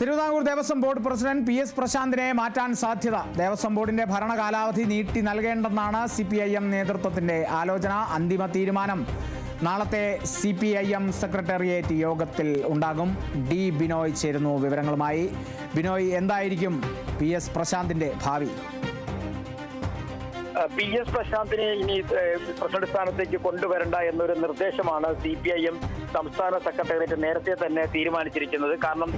Thiruvithamkoor Devaswom board president P S പ്രശാന്തിനെ മാറ്റാൻ സാധ്യത. ദേവസ്വം ബോർഡിന്റെ ഭരണകാലാവധി നീട്ടി നൽകേണ്ടെന്നാണ് സി പി ഐ എം നേതൃത്വത്തിന്റെ ആലോചന. അന്തിമ തീരുമാനം നാളത്തെ C P I M secretariat യോഗത്തിൽ ഉണ്ടാകും. ഡി ബിനോയ് ചേരുന്നു വിവരങ്ങളുമായി. ബിനോയ് എന്തായിരിക്കും പി എസ് പ്രശാന്തിന്റെ ഭാവി? പി എസ് പ്രശാന്തിനെ ഇനി പ്രസിഡന്റ് സ്ഥാനത്തേക്ക് കൊണ്ടുവരണ്ട എന്നൊരു നിർദ്ദേശമാണ് സി പി ഐ എം സംസ്ഥാന സെക്രട്ടേറിയറ്റ് നേരത്തെ തന്നെ തീരുമാനിച്ചിരിക്കുന്നത്. കാരണം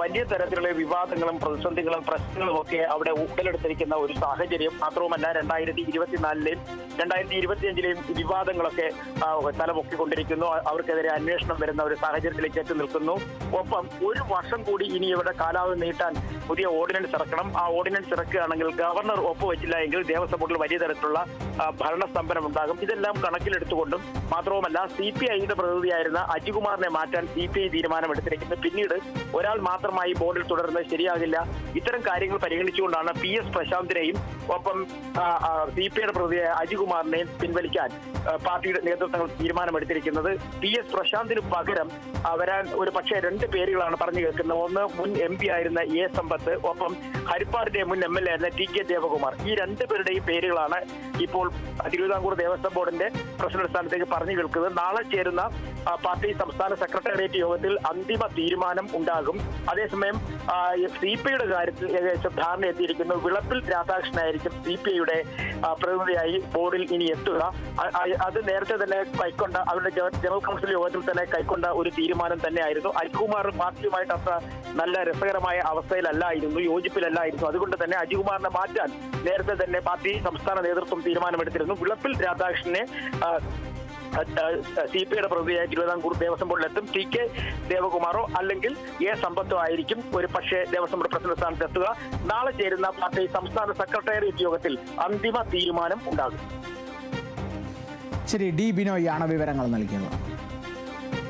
വലിയ തരത്തിലുള്ള വിവാദങ്ങളും പ്രതിസന്ധികളും പ്രശ്നങ്ങളും ഒക്കെ അവിടെ ഉടലെടുത്തിരിക്കുന്ന ഒരു സാഹചര്യം മാത്രവുമല്ല രണ്ടായിരത്തി ഇരുപത്തിനാലിലെയും രണ്ടായിരത്തി ഇരുപത്തിയഞ്ചിലെയും വിവാദങ്ങളൊക്കെ തലമൊക്കിക്കൊണ്ടിരിക്കുന്നു അവർക്കെതിരെ അന്വേഷണം വരുന്ന ഒരു സാഹചര്യത്തിലേക്ക് എത്തി നിൽക്കുന്നു. ഒപ്പം ഒരു വർഷം കൂടി ഇനി ഇവിടെ കാലാവധി നീട്ടാൻ പുതിയ ഓർഡിനൻസ് ഇറക്കണം. ആ ഓർഡിനൻസ് ഇറക്കുകയാണെങ്കിൽ ഗവർണർ ഒപ്പുവെച്ചില്ല എങ്കിൽ ദേവസ്വം ബോർഡിൽ വലിയ തരത്തിലുള്ള ഭരണ ഭരണസ്തംഭനം ഉണ്ടാകും ഇതെല്ലാം കണക്കിലെടുത്തുകൊണ്ടും മാത്രവുമല്ല സി പി ഐയുടെ പ്രതിനിധിയായിരുന്ന അജികുമാറിനെ മാറ്റാൻ സി പി ഐ തീരുമാനമെടുത്തിരിക്കുന്നത് പിന്നീട് ഒരാൾ മാത്രമായി ബോർഡിൽ തുടരുന്നത് ശരിയാകില്ല. ഇത്തരം കാര്യങ്ങൾ പരിഗണിച്ചുകൊണ്ടാണ് പി എസ് പ്രശാന്തിനെയും ഒപ്പം സി പി ഐയുടെ പ്രതിയായ അജികുമാറിനെയും പിൻവലിക്കാൻ പാർട്ടിയുടെ നേതൃത്വങ്ങൾ തീരുമാനമെടുത്തിരിക്കുന്നത്. പി എസ് പ്രശാന്തിന് പകരം വരാൻ ഒരു പക്ഷേ രണ്ട് പേരുകളാണ് പറഞ്ഞു കേൾക്കുന്നത്. ഒന്ന് മുൻ എം പി ആയിരുന്ന എ സമ്പത്ത് ഒപ്പം ഹരിപ്പാടിന്റെ മുൻ എം എൽ എ ആയിരുന്ന ടി കെ ദേവകുമാർ. ഈ രണ്ട് പേരുടെയും പേരുകളാണ് ഇപ്പോൾ തിരുവിതാംകൂർ ദേവസ്വം ബോർഡിന്റെ പ്രസിഡന്റ് സ്ഥാനത്തേക്ക് പറഞ്ഞു കേൾക്കുന്നത് നാളെ ചേരുന്ന പാർട്ടി സംസ്ഥാന സെക്രട്ടേറിയറ്റ് യോഗത്തിൽ അന്തിമ തീരുമാനം ഉണ്ടാകും. അതേസമയം സി പി ഐയുടെ കാര്യത്തിൽ ഏകദേശം ധാരണ എത്തിയിരിക്കുന്നു. വിളപ്പിൽ രാധാകൃഷ്ണനായിരിക്കും സി പി ഐയുടെ പ്രതിനിധിയായി ബോർഡിൽ ഇനി എത്തുക. അത് നേരത്തെ തന്നെ കൈക്കൊണ്ട അവരുടെ ജനറൽ കൗൺസിൽ യോഗത്തിൽ തന്നെ കൈക്കൊണ്ട ഒരു തീരുമാനം തന്നെയായിരുന്നു. അജികുമാർ പാർട്ടിയുമായിട്ട് അത്ര നല്ല രസകരമായ അവസ്ഥയിലല്ലായിരുന്നു യോജിപ്പിലല്ലായിരുന്നു. അതുകൊണ്ട് തന്നെ അജികുമാറിനെ മാറ്റാൻ നേരത്തെ തന്നെ പാർട്ടി സംസ്ഥാന നേതൃത്വം തീരുമാനമെടുത്തിരുന്നു. വിളപ്പിൽ രാധാകൃഷ്ണനെ സി പി ഐയുടെ പ്രതിനിധിയായി തിരുവിതാംകൂർ ദേവസ്വം ബോർഡിലെത്തും. ടി കെ ദേവകുമാറോ അല്ലെങ്കിൽ എ സമ്പത്തോ ആയിരിക്കും ഒരു പക്ഷേ ദേവസ്വം ബോർഡ് പ്രസിഡന്റ് സ്ഥാനത്ത് എത്തുക നാളെ ചേരുന്ന പാർട്ടി സംസ്ഥാന സെക്രട്ടേറിയറ്റ് യോഗത്തിൽ അന്തിമ തീരുമാനം ഉണ്ടാകും. ശരി ഡി ബിനോയ് ആണ് വിവരങ്ങൾ നൽകിയത്.